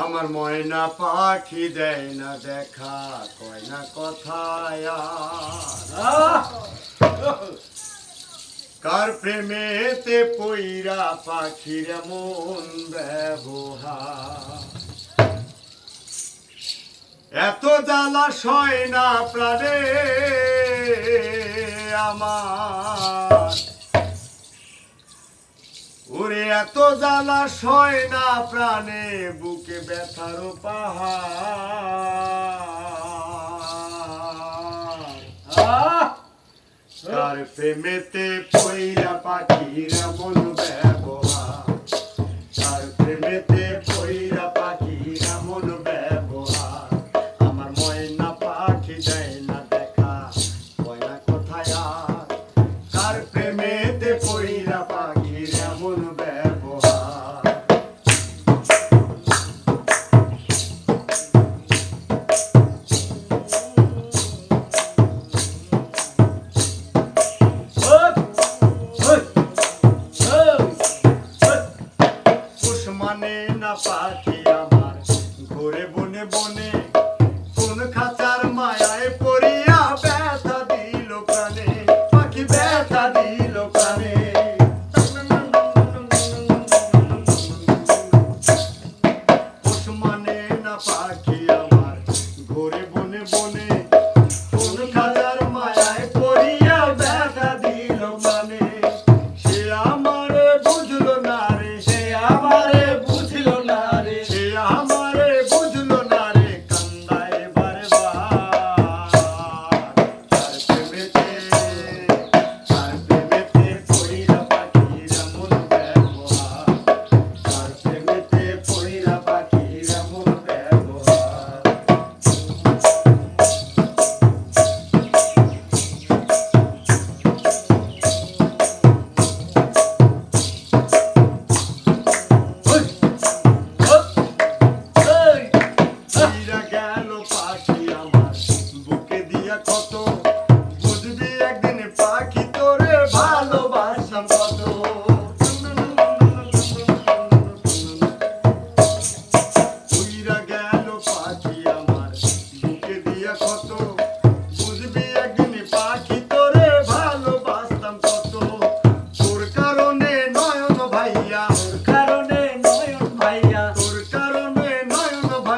আমার ময়না পাখি দেয় না দেখা, কয় না কথায় কার প্রেমেতে পইরা পাখির মন ব্যবহার? এত জ্বালা সয় না প্রাণে আমার। এত জ্বালা সয় না প্রাণে, বুকে ব্যথার পাহাড়। প্রেমেতে পইলা পাখির মন ব্যবহার। প্রেমেতে পইলা পাখির মন ব্যবহার। আমার ময়না পাখি দেয় না দেখা, ময়না কোথায় কার তার podcast.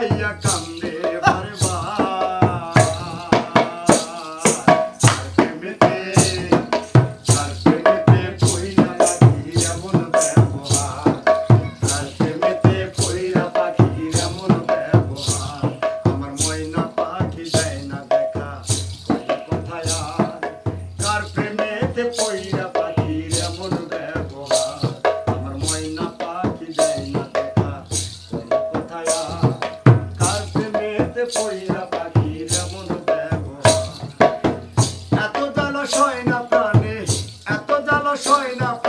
পাইয়া কান্দে। এত জ্বালা সয় না প্রাণে এত জাল সয় না